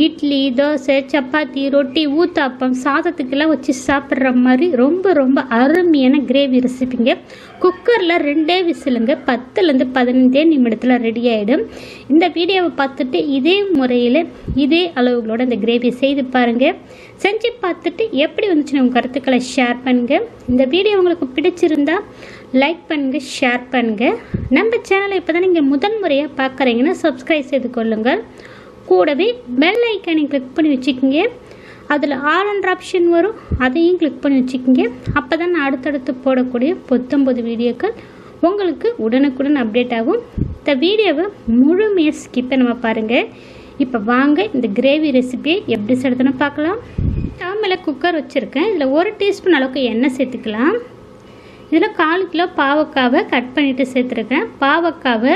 இட்லி தோசை சப்பாத்தி ரொட்டி ஊத்தாப்பம் சாதத்துக்கெல்லாம் வச்சு சாப்பிட்ற மாதிரி ரொம்ப ரொம்ப அருமையான கிரேவி ரெசிபிங்க குக்கரில் ரெண்டே விசிலுங்க பத்துலேருந்து பதினஞ்சே நிமிடத்தில் ரெடி ஆகிடும் இந்த வீடியோவை பார்த்துட்டு இதே முறையில் இதே அளவுகளோட இந்த கிரேவி செய்து பாருங்கள் செஞ்சு பார்த்துட்டு எப்படி வந்துச்சுன்னு உங்கள் கருத்துக்களை ஷேர் பண்ணுங்கள் இந்த வீடியோ உங்களுக்கு பிடிச்சிருந்தா லைக் பண்ணுங்கள் ஷேர் பண்ணுங்கள் நம்ம சேனலை இப்போ தான் நீங்கள் முதன் முறையாக பார்க்குறீங்கன்னா சப்ஸ்கிரைப் செய்து கொள்ளுங்கள். கூடவே பெல் ஐக்கனை கிளிக் பண்ணி வச்சுக்கோங்க. அதில் ஆல் ஆப்ஷன் வரும். அதையும் கிளிக் பண்ணி வச்சுக்கோங்க. அப்போ தான் நான் அடுத்தடுத்து போடக்கூடிய பத்தொம்பது வீடியோக்கள் உங்களுக்கு உடனுக்குடன் அப்டேட் ஆகும். இந்த வீடியோவை முழுமையாக ஸ்கிப்பை நம்ம பாருங்கள் இப்போ வாங்க இந்த கிரேவி ரெசிபியை எப்படி செய்யறதுன்னு பார்க்கலாம். ஸ்டவ் குக்கர் வச்சுருக்கேன். இதில் ஒரு டீஸ்பூன் அளவுக்கு எண்ணெய் சேர்த்துக்கலாம். இதில் கால் கிலோ பாவக்காவை கட் பண்ணிவிட்டு சேர்த்துருக்கேன். பாவக்காவை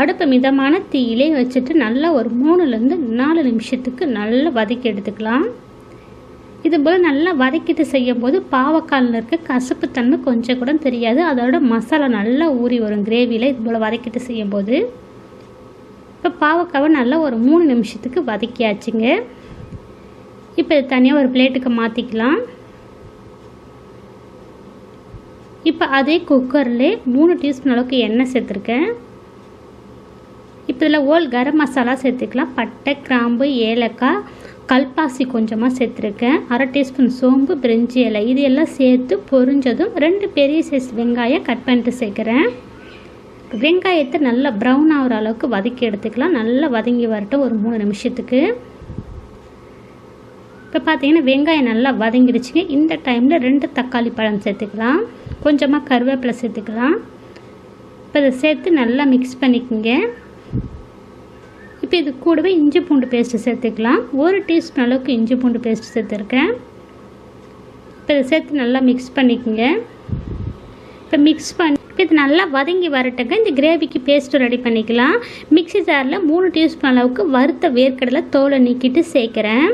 அடுப்பு மிதமான தீயிலே வச்சுட்டு நல்லா ஒரு மூணுலேருந்து நாலு நிமிஷத்துக்கு நல்லா வதக்கி எடுத்துக்கலாம். இது போல் நல்லா வதக்கிட்டு செய்யும் போது பாவக்காலில் இருக்க கசப்புத்தன்மை கொஞ்சம் கூட தெரியாது. அதோட மசாலா நல்லா ஊறி வரும் கிரேவியில் இது போல் வதக்கிட்டு செய்யும் போது இப்போ பாவக்காவை நல்லா ஒரு மூணு நிமிஷத்துக்கு வதக்கியாச்சுங்க. இப்போ இது தனியாக ஒரு பிளேட்டுக்கு மாற்றிக்கலாம். இப்போ அதே குக்கரில் மூணு டீஸ்பூன் அளவுக்கு எண்ணெய் சேர்த்துருக்கேன். இப்போ இதில் ஓல் கரம் மசாலா சேர்த்துக்கலாம். பட்டை கிராம்பு ஏலக்காய் கல்பாசி கொஞ்சமாக சேர்த்துருக்கேன். அரை டீஸ்பூன் சோம்பு பிரிஞ்சி இலை இது எல்லாம் சேர்த்து பொரிஞ்சதும் ரெண்டு பெரிய சைஸ் வெங்காயம் கட் பண்ணிட்டு சேர்க்குறேன். வெங்காயத்தை நல்லா ப்ரௌன் ஆகிற அளவுக்கு வதக்கி எடுத்துக்கலாம். நல்லா வதங்கி வரட்டும் ஒரு மூணு நிமிஷத்துக்கு. இப்போ பார்த்தீங்கன்னா வெங்காயம் நல்லா வதங்கிடுச்சுங்க. இந்த டைமில் ரெண்டு தக்காளி பழம் சேர்த்துக்கலாம். கொஞ்சமாக கருவேப்பிலை சேர்த்துக்கலாம். இப்போ இதை சேர்த்து நல்லா மிக்ஸ் பண்ணிக்கோங்க. இப்போ இது கூடவே இஞ்சி பூண்டு பேஸ்ட்டு சேர்த்துக்கலாம். ஒரு டீஸ்பூன் அளவுக்கு இஞ்சி பூண்டு பேஸ்ட் சேர்த்துருக்கேன். இப்போ இதை சேர்த்து நல்லா மிக்ஸ் பண்ணிக்கோங்க. இப்போ மிக்ஸ் பண்ணி இப்போ இது நல்லா வதங்கி வரட்டுங்க. இந்த கிரேவிக்கு பேஸ்ட்டு ரெடி பண்ணிக்கலாம். மிக்ஸி ஜாரில் மூணு டீஸ்பூன் அளவுக்கு வறுத்த வேர்க்கடலை தோலை நீக்கிட்டு சேர்க்குறேன்.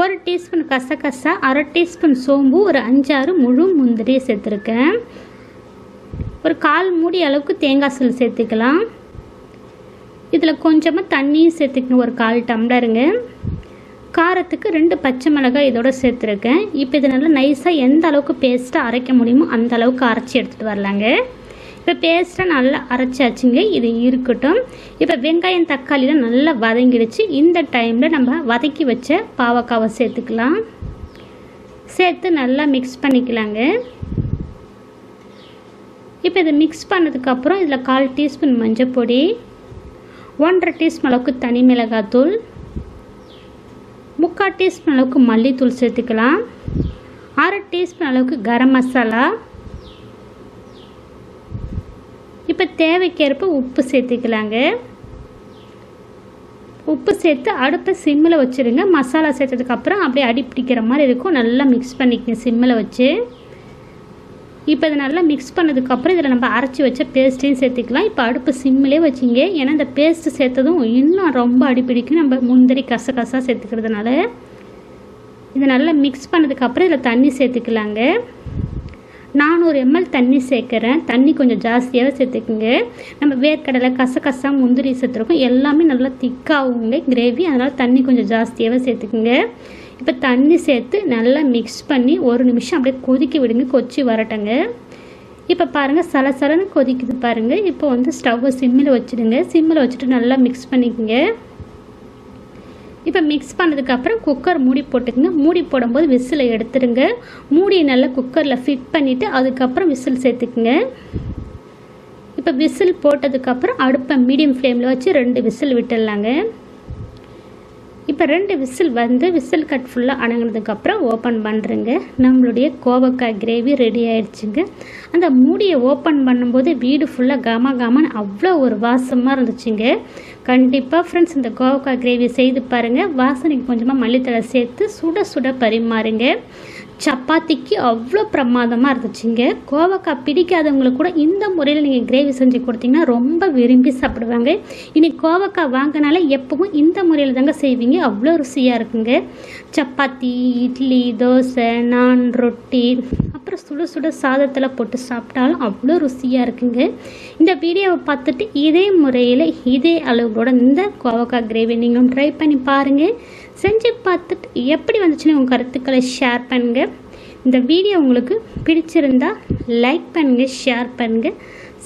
ஒரு டீஸ்பூன் கசகசா அரை டீஸ்பூன் சோம்பு ஒரு அஞ்சாறு முழு முந்திரி சேர்த்துருக்கேன். ஒரு கால் மூடி அளவுக்கு தேங்காய் சல் சேர்த்துக்கலாம். இதில் கொஞ்சமாக தண்ணியும் சேர்த்துக்கணும் ஒரு கால் டம்ளருங்க. காரத்துக்கு ரெண்டு பச்சை மிளகாய் இதோட சேர்த்துருக்கேன். இப்போ இதனால் நைஸாக எந்த அளவுக்கு பேஸ்ட்டாக அரைக்க முடியுமோ அந்த அளவுக்கு அரைச்சி எடுத்துகிட்டு வரலாங்க. இப்போ பேஸ்ட்டாக நல்லா அரைச்சாச்சுங்க. இது இருக்கட்டும். இப்போ வெங்காயம் தக்காளிலாம் நல்லா வதங்கிடுச்சு. இந்த டைமில் நம்ம வதக்கி வச்ச பாவக்காவை சேர்த்துக்கலாம். சேர்த்து நல்லா மிக்ஸ் பண்ணிக்கலாங்க. இப்போ இதை மிக்ஸ் பண்ணதுக்கப்புறம் இதில் கால் டீஸ்பூன் மஞ்சள் பொடி ஒன்றரை டீஸ்பூன் அளவுக்கு தனி மிளகாத்தூள் முக்கால் டீஸ்பூன் அளவுக்கு மல்லித்தூள் சேர்த்துக்கலாம். அரை டீஸ்பூன் அளவுக்கு கரம் மசாலா இப்போ தேவைக்கேற்ப உப்பு சேர்த்துக்கலாங்க. உப்பு சேர்த்து அடுப்பை சிம்மில் வச்சுருங்க. மசாலா சேர்த்ததுக்கப்புறம் அப்படியே அடி பிடிக்கிற மாதிரி இருக்கும். நல்லா மிக்ஸ் பண்ணிக்கங்க சிம்மில் வச்சு. இப்போ இதை நல்லா மிக்ஸ் பண்ணதுக்கப்புறம் இதில் நம்ம அரைச்சி வச்ச பேஸ்ட்டையும் சேர்த்துக்கலாம். இப்போ அடுப்பு சிம்மிலே வச்சிங்க. ஏன்னா இந்த பேஸ்ட்டு சேர்த்ததும் இன்னும் ரொம்ப அடிப்பிடிக்கும் நம்ம முந்திரி கசகசா சேர்த்துக்கிறதுனால. இதை நல்லா மிக்ஸ் பண்ணதுக்கப்புறம் இதில் தண்ணி சேர்த்துக்கலாங்க. நானூறு எம்எல் தண்ணி சேர்க்குறேன். தண்ணி கொஞ்சம் ஜாஸ்தியாகவே சேர்த்துக்குங்க. நம்ம வேர்க்கடலை கசகசா முந்திரி சேர்த்துருக்கோம். எல்லாமே நல்லா திக்காகுங்க. கிரேவி அதனால் தண்ணி கொஞ்சம் ஜாஸ்தியாகவே சேர்த்துக்குங்க. இப்போ தண்ணி சேர்த்து நல்லா மிக்ஸ் பண்ணி ஒரு நிமிஷம் அப்படியே கொதிக்க விடுங்க. கொச்சி வரட்டங்க. இப்போ பாருங்கள் சலசலன்னு கொதிக்குது பாருங்கள் இப்போ வந்து ஸ்டவ்வை சிம்மில் வச்சுடுங்க. சிம்மில் வச்சுட்டு நல்லா மிக்ஸ் பண்ணிக்கோங்க. இப்போ மிக்ஸ் பண்ணதுக்கப்புறம் குக்கர் மூடி போட்டுக்கங்க. மூடி போடும்போது விசிலை எடுத்துடுங்க மூடியை நல்லா குக்கரில் ஃபிட் பண்ணிவிட்டு அதுக்கப்புறம் விசில் சேர்த்துக்குங்க. இப்போ விசில் போட்டதுக்கப்புறம் அடுப்பை மீடியம் ஃப்ளேமில் வச்சு ரெண்டு விசில் விட்டுடலாங்க. இப்போ ரெண்டு விசில் வந்து விசில் கட் ஃபுல்லாக அணங்கினதுக்கப்புறம் ஓப்பன் பண்ணுறேங்க நம்மளுடைய கோவக்காய் கிரேவி ரெடி ஆயிடுச்சுங்க. அந்த மூடியை ஓப்பன் பண்ணும்போது வீடு ஃபுல்லாக கம கமான்னு அவ்வளோ ஒரு வாசமாக இருந்துச்சுங்க. கண்டிப்பாக ஃப்ரெண்ட்ஸ் இந்த கோவக்காய் கிரேவி செய்து பாருங்கள் வாசனைக்கு கொஞ்சமாக மல்லித்தலை சேர்த்து சுட சுட பரிமாறுங்க. சப்பாத்திக்கு அவ்வளோ பிரமாதமாக இருந்துச்சுங்க. கோவக்காய் பிடிக்காதவங்களுக்கு கூட இந்த முறையில் நீங்கள் கிரேவி செஞ்சு கொடுத்தீங்கன்னா ரொம்ப விரும்பி சாப்பிடுவாங்க. இனி கோவக்காய் வாங்கினாலே எப்பவும் இந்த முறையில் தாங்க செய்வீங்க. அவ்வளோ ருசியாக இருக்குங்க. சப்பாத்தி இட்லி தோசை நான் ரொட்டி அப்புறம் சுட சுட சாதத்தில் போட்டு சாப்பிட்டாலும் அவ்வளோ ருசியாக இருக்குங்க. இந்த வீடியோவை பார்த்துட்டு இதே முறையில் இதே அளவுகளோட இந்த கோவக்காய் கிரேவி நீங்களும் ட்ரை பண்ணி பாருங்கள் செஞ்சு பார்த்துட்டு எப்படி வந்துச்சுன்னு உங்கள் கருத்துக்களை ஷேர் பண்ணுங்கள் இந்த வீடியோ உங்களுக்கு பிடிச்சிருந்தா லைக் பண்ணுங்கள் ஷேர் பண்ணுங்கள்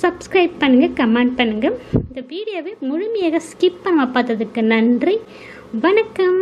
சப்ஸ்கிரைப் பண்ணுங்கள் கமெண்ட் பண்ணுங்கள் இந்த வீடியோவை முழுமையாக ஸ்கிப் பண்ண பார்த்ததுக்கு நன்றி. வணக்கம்.